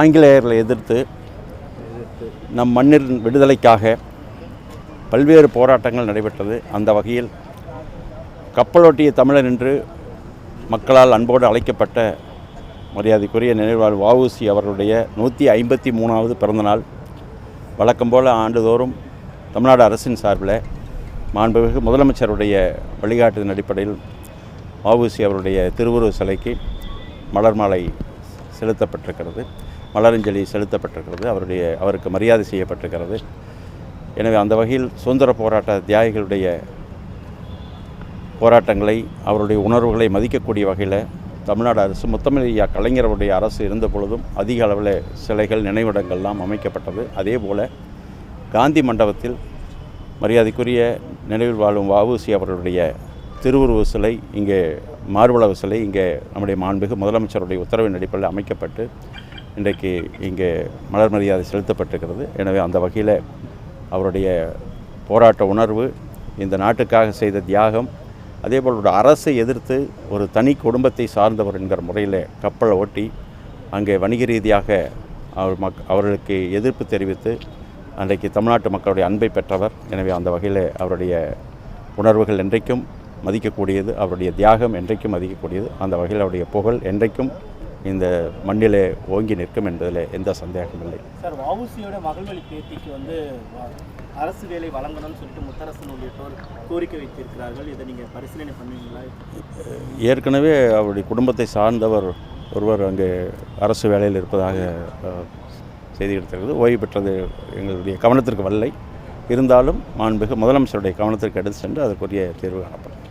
ஆங்கிலேயர்களை எதிர்த்து நம் மண்ணின் விடுதலைக்காக பல்வேறு போராட்டங்கள் நடைபெற்றது. அந்த வகையில் கப்பலோட்டிய தமிழர் என்று மக்களால் அன்போடு அழைக்கப்பட்ட மரியாதைக்குரிய நினைவாள் வஉசி அவர்களுடைய நூற்றி ஐம்பத்தி மூணாவது பிறந்தநாள். வழக்கம் போல் ஆண்டுதோறும் தமிழ்நாடு அரசின் சார்பில் மாண்புமிகு முதலமைச்சருடைய வழிகாட்டுதலின் அடிப்படையில் வஉசி அவருடைய திருவுருவ சிலைக்கு மலர் மாலை செலுத்தப்பட்டிருக்கிறது. மலரஞ்சலி செலுத்தப்பட்டிருக்கிறது. அவருடைய அவருக்கு மரியாதை செய்யப்பட்டிருக்கிறது. எனவே அந்த வகையில் சுதந்திர போராட்ட தியாகிகளுடைய போராட்டங்களை அவருடைய உணர்வுகளை மதிக்கக்கூடிய வகையில் தமிழ்நாடு அரசு முத்தமிழையா கலைஞருடைய அரசு இருந்த பொழுதும் அதிக அளவில் சிலைகள் நினைவிடங்கள்லாம் அமைக்கப்பட்டது. அதே போல் காந்தி மண்டபத்தில் மரியாதைக்குரிய நினைவில் வாழும் வஉசி அவர்களுடைய திருவுருவ சிலை இங்கே மார்பளவு சிலை இங்கே நம்முடைய மாண்புமிகு முதலமைச்சருடைய உத்தரவின் அடிப்படையில் அமைக்கப்பட்டு இன்றைக்கு இங்கே மலர் மரியாதை செலுத்தப்பட்டிருக்கிறது. எனவே அந்த வகையில் அவருடைய போராட்ட உணர்வு இந்த நாட்டுக்காக செய்த தியாகம் அதேபோல் ஒரு அரசை எதிர்த்து ஒரு தனி குடும்பத்தை சார்ந்தவர் என்கிற முறையில் கப்பலை ஓட்டி அங்கே வணிக ரீதியாக அவர் மக் அவர்களுக்கு எதிர்ப்பு தெரிவித்து அன்றைக்கு தமிழ்நாட்டு மக்களுடைய அன்பை பெற்றவர். எனவே அந்த வகையில் அவருடைய உணர்வுகள் என்றைக்கும் மதிக்கக்கூடியது அவருடைய தியாகம் என்றைக்கும் மதிக்கக்கூடியது. அந்த வகையில் அவருடைய புகழ் என்றைக்கும் இந்த மண்ணிலே ஓங்கி நிற்கும் என்பதில் எந்த சந்தேகமும் இல்லை. சார் வஉசியோட மகள்வழி பேத்திக்கு வந்து அரசு வேலை வழங்கணும்னு சொல்லிட்டு முத்தரசன் உள்ளிட்டோர் கோரிக்கை வைத்திருக்கிறார்கள். இதை நீங்கள் பரிசீலனை பண்ணுவீங்களா? ஏற்கனவே அவருடைய குடும்பத்தை சார்ந்தவர் ஒருவர் அங்கே அரசு வேலையில் இருப்பதாக செய்தி கிடைத்திருக்கிறது. ஓய்வு பெற்றது எங்களுடைய கவனத்திற்கு வரலை. இருந்தாலும் மாண்புமிகு முதலமைச்சருடைய கவனத்திற்கு எடுத்து சென்று அதற்குரிய தீர்வு காணப்படும்